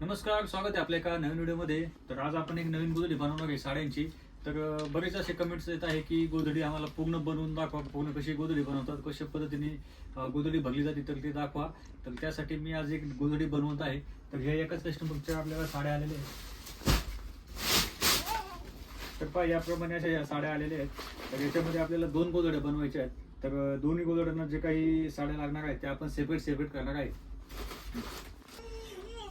नमस्कार स्वागत आहे आपल्या एका नवीन व्हिडिओमध्ये. तर आज आपण एक नवीन गोधडी बनवणार आहे साड्यांची. तर बरेच असे कमेंट्स येत आहे की गोधडी आम्हाला पूर्ण बनवून दाखवा पूर्ण कशी गोधडी बनवतात कशा पद्धतीने गोधडी भरली जाते तर ते दाखवा. तर त्यासाठी मी आज एक गोधडी बनवत आहे. तर ह्या एकाच कस्टमरच्या आपल्याला साड्या आलेल्या आहेत. तर पहा याप्रमाणे अशा या साड्या आलेल्या आहेत. तर याच्यामध्ये आपल्याला दोन गोधड्या बनवायच्या आहेत. तर दोन्ही गोधड्यांना जे काही साड्या लागणार आहेत त्या आपण सेपरेट सेपरेट करणार आहे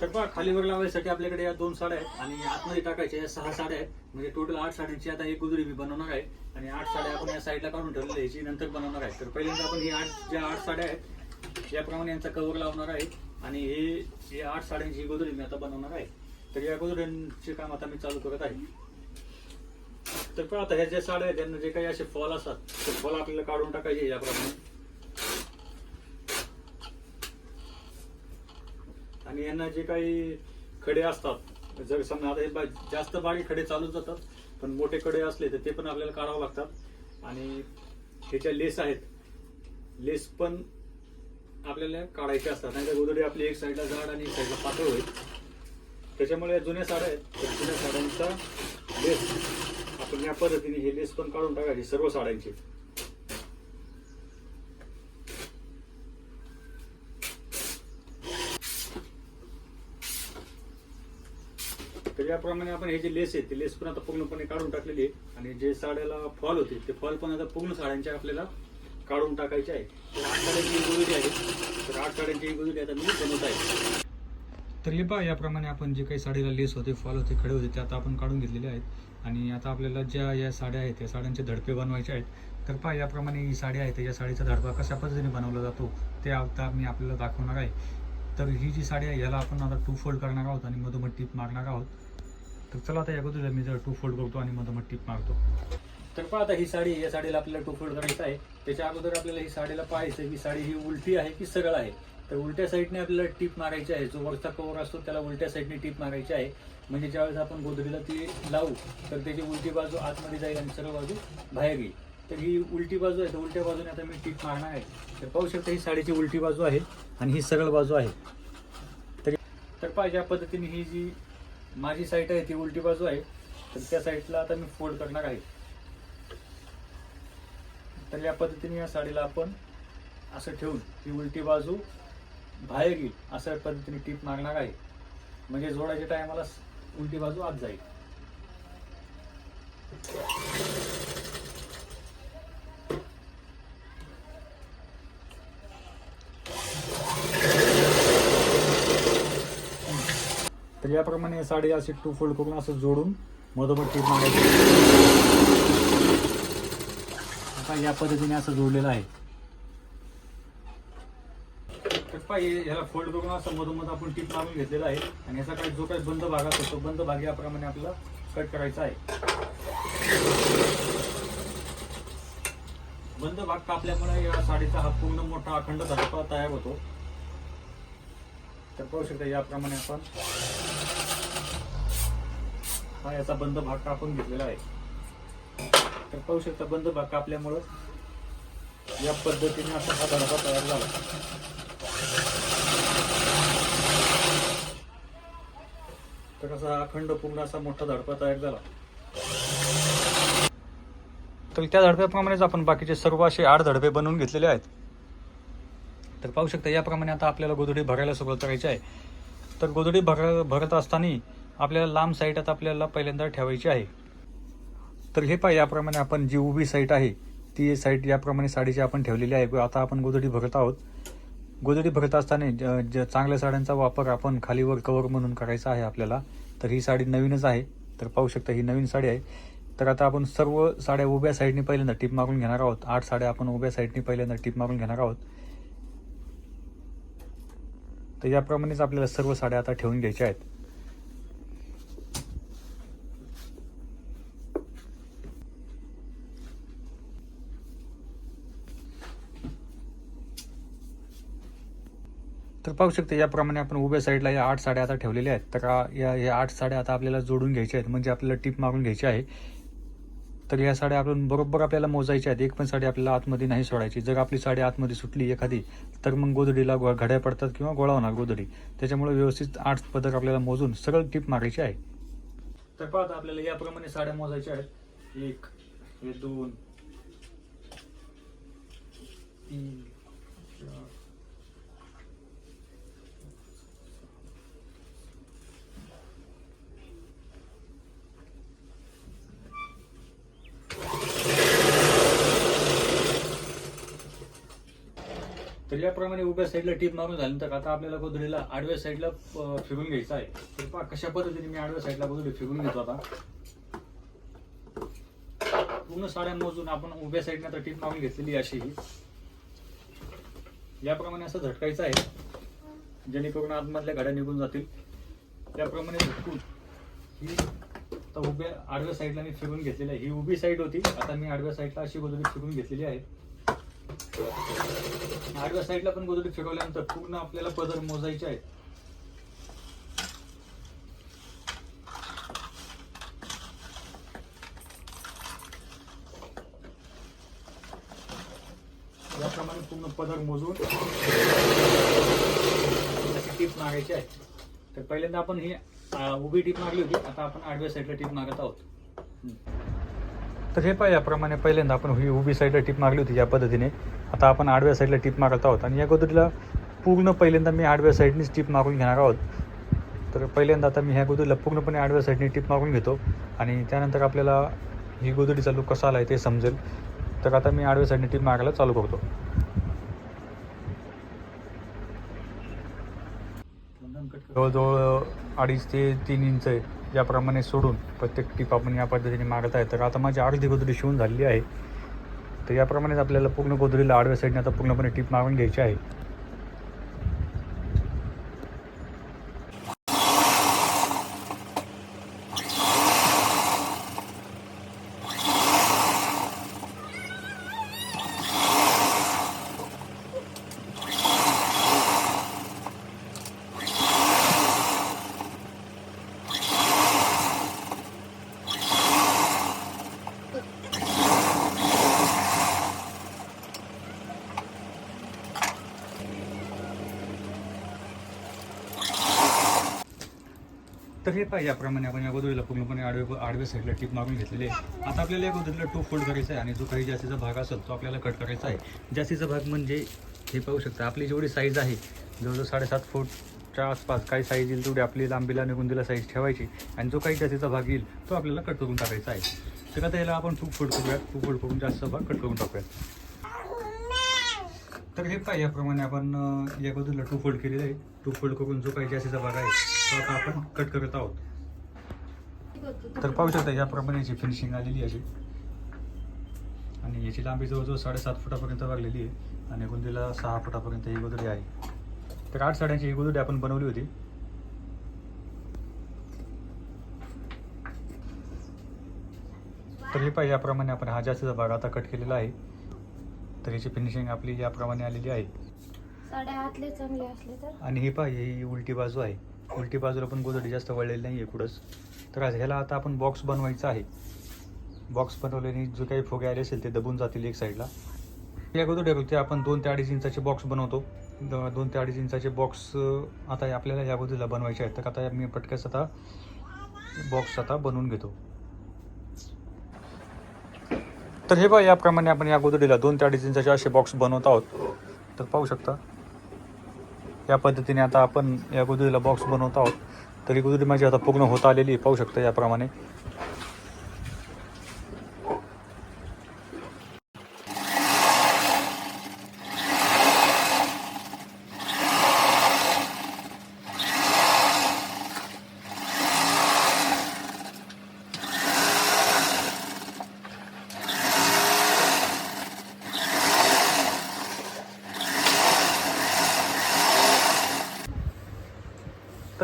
तर पहा खालीवर लावायसाठी आपल्याकडे या दोन साड्या आहेत आणि आतमध्ये टाकायच्या या सहा साड्या आहेत. म्हणजे टोटल आठ साड्यांची आता एक गुजरी मी बनवणार आहे आणि आठ साड्या आपण या साईडला काढून ठेवलेल्या याची नंतर बनवणार आहे तर पहिल्यांदा आपण ही आठ ज्या आठ साड्या आहेत याप्रमाणे यांचा कवर लावणार आहे आणि हे हे आठ साड्यांची ही गोदरी मी आता बनवणार आहे. तर या गोदऱ्यांचे काम आता मी चालू करत आहे. तर पहा आता ह्या ज्या साड्या आहेत त्यांना जे काही असे फॉल असतात ते फॉल आपल्याला काढून टाकायचे याप्रमाणे. आणि यांना जे काही खडे असतात जर समजा आता हे बा- जास्त बारीक खडे चालू जातात पण मोठे खडे असले तर ते पण आपल्याला काढावं लागतात. आणि ह्याच्या लेस आहेत लेस पण आपल्याला काढायचे असतात. नाही तर गोदडी आपली एक साईडला जाड आणि एक साईडला पातळ होईल. त्याच्यामुळे जुन्या साड्या आहेत तर जुन्या साड्यांचा लेस आपण या पद्धतीने हे लेस पण काढून टाकायचे सर्व साड्यांचे. त्याप्रमाणे आपण हे जे लेस आहे ते लेस पण आता पूर्णपणे काढून टाकलेली आहे आणि जे साड्याला फॉल होते ते फॉल पण आता पूर्ण साड्यांच्या आपल्याला काढून टाकायचे आहे तर आठ साड्यांची ही गुजरी आहे. तर आठ साड्यांची ही आता मी बनवत आहे. तर हे पहा याप्रमाणे आपण जे काही साडीला लेस होते फॉल होते खडे होते ते आता आपण काढून घेतलेले आहेत. आणि आता आपल्याला ज्या या साड्या आहेत त्या साड्यांचे धडपे बनवायचे आहेत. तर पहा याप्रमाणे ही साडी आहे त्या साडीचा धडपा कशा पद्धतीने बनवला जातो ते आता मी आपल्याला दाखवणार आहे. तर ही जी साडी आहे याला आपण आता टू फोल्ड करणार आहोत आणि मधोमध टीप मारणार आहोत. तर चला आता या अगोदर मी जर टू फोल्ड करतो आणि मधोमध टीप मारतो. तर पहा आता ही साडी या साडीला आपल्याला टू फोल्ड करायचं आहे. त्याच्या अगोदर आपल्याला ही साडीला पाहायचं आहे की साडी ही उलटी आहे की सरळ आहे. तर उलट्या साईडने आपल्याला टीप मारायची आहे. जो वरचा कवर असतो त्याला उलट्या साईडने टीप मारायची आहे. म्हणजे ज्यावेळेस आपण गोदरीला ती लावू तर त्याची उलटी बाजू आतमध्ये जाईल आणि सरळ बाजू बाहेर येईल. तर ही उलटी बाजू आहे. तर उलट्या बाजूने आता मी टीप मारणार आहे. तर पाहू शकता ही साडीची उलटी बाजू आहे आणि ही सरळ बाजू आहे. तर तर पाहिजे ज्या पद्धतीने ही जी माझी साईट आहे ती उलटी बाजू आहे. तर त्या साईडला आता मी फोल्ड करणार आहे. तर या पद्धतीने या साडीला आपण असं ठेवून ही उलटी बाजू बाहेर येईल अशा पद्धतीने टीप मागणार आहे. म्हणजे जोडायच्या टायमाला उलटी बाजू आत जाईल. याप्रमाणे साडी अशी टू फोल्ड करून असं जोडून मधोमध टीप मारायची. आता या पद्धतीने असं जोडलेलं आहे. पाहिजे ह्याला फोल्ड करून असं मधोमध आपण टीप मारून घेतलेला आहे. आणि याचा काही जो काही बंद भाग असतो तो बंद भाग याप्रमाणे आपल्याला कट करायचा आहे. बंद भाग कापल्यामुळे या साडीचा हा पूर्ण मोठा अखंड धडपा तयार होतो. तर पाहू शकता याप्रमाणे आपण हा याचा बंद भाग कापून घेतलेला आहे? तर पाहू शकता बंद भाग कापल्यामुळं या पद्धतीने असा हा धडपा तयार झाला. तर असा हा अखंड पूर्ण असा मोठा धडपा तयार झाला. तर त्या धडप्याप्रमाणेच आपण बाकीचे सर्व असे आठ धडपे बनवून घेतलेले आहेत. तर पाहू शकता याप्रमाणे आता आपल्याला गोधडी भरायला सुरुवात करायची आहे. तर गोधडी भर भरत असताना आपल्याला लांब साईट आता आपल्याला पहिल्यांदा ठेवायची आहे. तर हे पहा याप्रमाणे आपण जी उभी साईट आहे ती साईट याप्रमाणे साडीची आपण ठेवलेली आहे. आता आपण गोधडी भरत आहोत. गोधडी भरत असताना ज- ज- चांगल्या साड्यांचा वापर आपण खालीवर कवर म्हणून करायचा आहे आपल्याला. तर ही साडी नवीनच आहे. तर पाहू शकता ही नवीन साडी आहे. तर आता आपण सर्व साड्या उभ्या साईडने पहिल्यांदा टीप मारून घेणार आहोत. आठ साड्या आपण उभ्या साईडने पहिल्यांदा टीप मारून घेणार आहोत. तर याप्रमाणेच आपल्याला सर्व साड्या आता ठेवून घ्यायच्या आहेत. तर पाहू शकते याप्रमाणे आपण उभ्या साईडला या आठ साड्या आता ठेवलेल्या आहेत. तर या या आठ साड्या आता आपल्याला जोडून घ्यायच्या आहेत. म्हणजे आपल्याला टीप मारून घ्यायची आहे. तर या साड्या आपण बरोबर आपल्याला मोजायच्या आहेत. एक पण साडी आपल्याला आतमध्ये नाही सोडायची. जर आपली साडी आतमध्ये सुटली एखादी तर मग गोधडीला गो घड्या पडतात किंवा गोळा होणार गोधडी. त्याच्यामुळे व्यवस्थित आठ पदक आपल्याला मोजून सरळ टीप मारायची आहे. तर पाहता आपल्याला याप्रमाणे साड्या मोजायच्या आहेत. एक हे दोन तीन त्याच्याप्रमाणे याप्रमाणे उभ्या साईडला टीप मारून झाल्यानंतर आता आपल्याला गोधडीला आडव्या साईडला फिरून घ्यायचं आहे. तर पहा कशा पद्धतीने मी आडव्या साईडला गोधडी फिरून घेतो आता. पूर्ण साड्या मोजून आपण उभ्या साईडने आता टीप मारून घेतलेली अशी ही. याप्रमाणे असं झटकायचं आहे जेणेकरून आतमधल्या गाड्या निघून जातील. त्याप्रमाणे झटकून ही आता उभ्या आडव्या साईडला मी फिरून घेतलेली आहे. ही उभी साईड होती. आता मी आडव्या साईडला अशी गोधडी फिरून घेतलेली आहे. आडव्या साईडला पण गोधडी फिरवल्यानंतर पूर्ण आपल्याला पदर मोजायचे आहेत. याप्रमाणे पूर्ण पदर मोजून त्याची टीप मारायची आहे. तर पहिल्यांदा आपण ही उभी टीप मारली होती. आता आपण आडव्या साईडला टीप मारत आहोत. तर हे पाय याप्रमाणे पहिल्यांदा आपण ही उभी साईडला टीप मारली होती या पद्धतीने. आता आपण आडव्या साईडला टीप मारत आहोत आणि या गोदरीला पूर्ण पहिल्यांदा मी आडव्या साईडनीच टीप मारून घेणार आहोत. तर पहिल्यांदा आता मी ह्या गोदरीला पूर्णपणे आडव्या साईडने टीप मारून घेतो आणि त्यानंतर आपल्याला ही गोदडीचा लुक कसा आला आहे ते समजेल. तर आता मी आडव्या साईडने टीप मारायला चालू करतो. जवळजवळ अडीच ते तीन इंच आहे. याप्रमाणे सोडून प्रत्येक टीप आपण या पद्धतीने मारत आहे. तर आता माझी अर्धी गोदरी शिवून झालेली आहे. तर याप्रमाणेच आपल्याला पूर्ण गोदरीला आडव्या साईडने आता पूर्णपणे टीप मारून घ्यायची आहे. तर हे पाहिजे याप्रमाणे आपण या गोदरीला पूर्णपणे आडवे आडवे साईडला टीप मारून घेतलेली आहे. आता आपल्याला या गोदरीला टू फोल्ड करायचा आहे आणि जो काही जास्तीचा भाग असेल तो आपल्याला कट करायचा आहे. जास्तीचा भाग म्हणजे हे पाहू शकता आपली जेवढी साईज आहे जवळजवळ साडेसात फूटच्या आसपास काही साईज येईल तेवढी आपली लांबीला निघून दिला साईज ठेवायची आणि जो काही जास्तीचा भाग येईल तो आपल्याला कट करून टाकायचा आहे. तर आता याला आपण टू फोल्ड करूयात. टू फोल्ड करून जास्त भाग कट करून टाकूयात. तर हे पाय याप्रमाणे आपण या बाजूला टू फोल्ड केलेलं आहे. टू फोल्ड करून जो काही जास्तीचा भाग आहे. तो आता आपण कट करत आहोत. तर पाहू शकता याप्रमाणे याची फिनिशिंग आलेली आहे. अशी आणि याची लांबी जवळजवळ साडेसात फुटापर्यंत वागलेली आहे. आणि गुंदीला सहा फुटापर्यंत ही गोदडी आहे. तर आठ साड्यांची ही गोदडी आपण बनवली होती. तर हे पाहिजे याप्रमाणे आपण हा जास्तीचा भाग आता कट केलेला आहे. तर याची फिनिशिंग आपली याप्रमाणे आलेली आहे. साड्या हातले चांगले असले तर? आणि हे पाहिजे ही उलटी बाजू आहे. उलटी बाजूला पण गोदडी जास्त वळलेली नाही आहे कुठंच. तर आज ह्याला आता आपण बॉक्स बनवायचा आहे. बॉक्स बनवल्याने जो काही फुगे आले असेल ते दबून जातील एक साईडला या गोदडीवरती आपण दोन ते अडीच इंचाचे बॉक्स बनवतो. दोन ते अडीच इंचाचे बॉक्स आता आपल्याला या गोदीला बनवायचे आहेत. तर आता मी पटकस आता बॉक्स आता बनवून घेतो. तर हे बघा याप्रमाणे आपण या गोदडीला दोन ते अडीच इंचाचे असे बॉक्स बनवत आहोत. तर पाहू शकता. या पद्धतीने आता आपण या गोदरीला बॉक्स बनवत आहोत. तरी ही माझी आता पूर्ण होत आलेली पाहू शकता याप्रमाणे.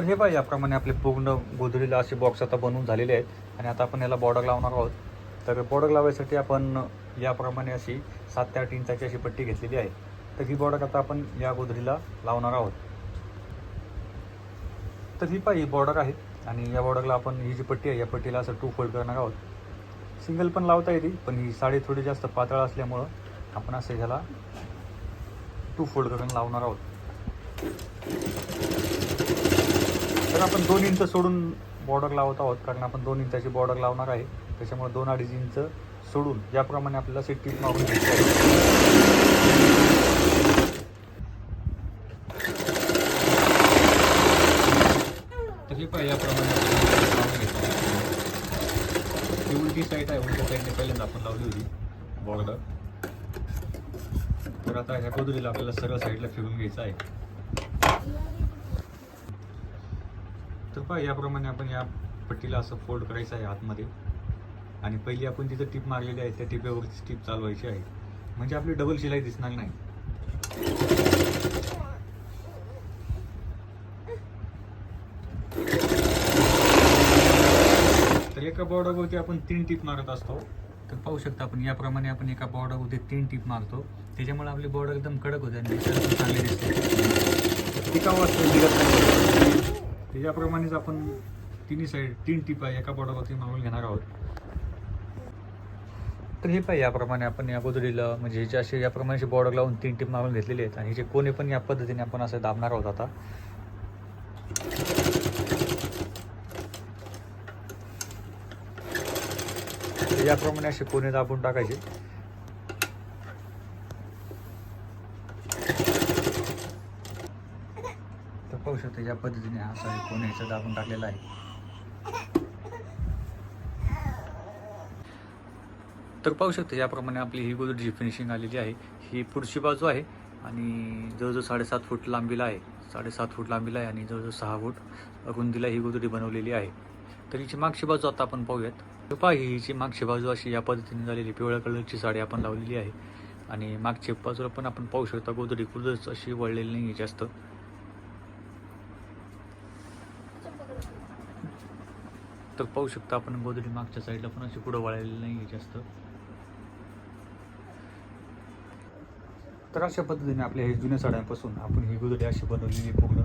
तर हे पाहिजे याप्रमाणे आपले पूर्ण गोधडीला असे बॉक्स आता बनवून झालेले आहेत. आणि आता आपण याला बॉर्डर लावणार आहोत. तर बॉर्डर लावायसाठी आपण याप्रमाणे अशी सात ते आठ इंचाची अशी पट्टी घेतलेली आहे. तर ही बॉर्डर आता आपण या गोधडीला लावणार आहोत. तर ही पाहिजे बॉर्डर आहे. आणि या बॉर्डरला आपण ही जी पट्टी आहे या पट्टीला असं टू फोल्ड करणार आहोत. सिंगल पण लावता येते पण ही साडी थोडी जास्त पातळ असल्यामुळं आपण असं ह्याला टू फोल्ड करून लावणार आहोत. तर आपण दोन इंच सोडून बॉर्डर लावत आहोत कारण आपण दोन इंचाची बॉर्डर लावणार आहे. त्याच्यामुळे दोन अडीच इंच सोडून याप्रमाणे आपल्याला असे मागून घ्यायची तर हे पाहिजे याप्रमाणे आहे. ही उलटी साईड आहे उलट्या साईडने पहिल्यांदा आपण लावली होती बॉर्डर तर आता ह्या गोदरीला आपल्याला सरळ साईडला फिरून घ्यायचं आहे. तर पहा याप्रमाणे आपण या पट्टीला असं फोल्ड करायचं आहे आतमध्ये. आणि पहिली आपण तिथं टीप मारलेली आहे त्या टिपेवरती टीप चालवायची आहे. म्हणजे आपली डबल शिलाई दिसणार नाही. तर एका बॉर्डरवरती आपण तीन टीप मारत असतो. तर पाहू शकता आपण याप्रमाणे आपण एका बॉर्डरवरती तीन टीप मारतो. त्याच्यामुळे आपली बॉर्डर एकदम कडक होते आणि चांगली दिसते. टिकाऊ असतो तर याप्रमाणेच आपण तिन्ही साईड तीन टिपा एका बॉर्डरवरती मागून घेणार आहोत. तर हे पाहिजे याप्रमाणे आपण या गोदडीला म्हणजे ह्याचे असे याप्रमाणे बॉर्डर लावून तीन टीप मागून घेतलेले आहेत आणि ह्याचे कोणे पण या पद्धतीने आपण असं दाबणार आहोत आता. याप्रमाणे असे कोणी दाबून टाकायचे. तर या पद्धतीने हा असा कोण ह्याचा दाबून टाकलेला आहे. तर पाहू शकता याप्रमाणे आपली ही गोदडीची फिनिशिंग आलेली आहे. ही पुढची बाजू आहे आणि जवळजवळ साडेसात फूट लांबीला आहे. साडेसात फूट लांबीला आहे आणि जवळजवळ सहा फूट रुंदीला ही गोदडी बनवलेली आहे. तर हिची मागची बाजू आता आपण पाहूयात. तर पहा ही हिची मागची बाजू अशी या पद्धतीने झालेली पिवळ्या कलरची साडी आपण लावलेली आहे. आणि मागच्या बाजूला पण आपण पाहू शकता गोदडी कुठंच अशी वळलेली नाही आहे जास्त. तर पाहू शकता आपण गोदडी मागच्या साईडला पण अशी पुढं वळलेली नाही आहे जास्त. तर अशा पद्धतीने आपल्या हे जुन्या साड्यांपासून आपण ही गोदडी अशी बनवलेली आहे पूर्ण.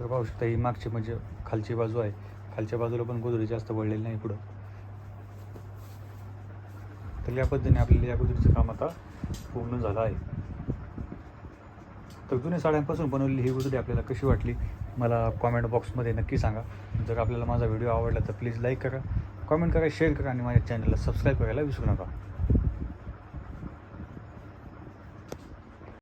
तर पाहू शकता ही मागची म्हणजे खालची बाजू आहे. खालच्या बाजूला पण गोदडी जास्त वळलेली नाही पुढं. तर या पद्धतीने आपल्याला या गोदडीचं काम आता पूर्ण झालं आहे. तर जुन्या साड्यांपासून बनवलेली ही गोदडी आपल्याला कशी वाटली मला कॉमेंट बॉक्समध्ये नक्की सांगा. जर आपल्याला माझा व्हिडिओ आवडला तर प्लीज लाईक करा कॉमेंट करा शेअर करा आणि माझ्या चॅनलला सबस्क्राईब करायला विसरू नका.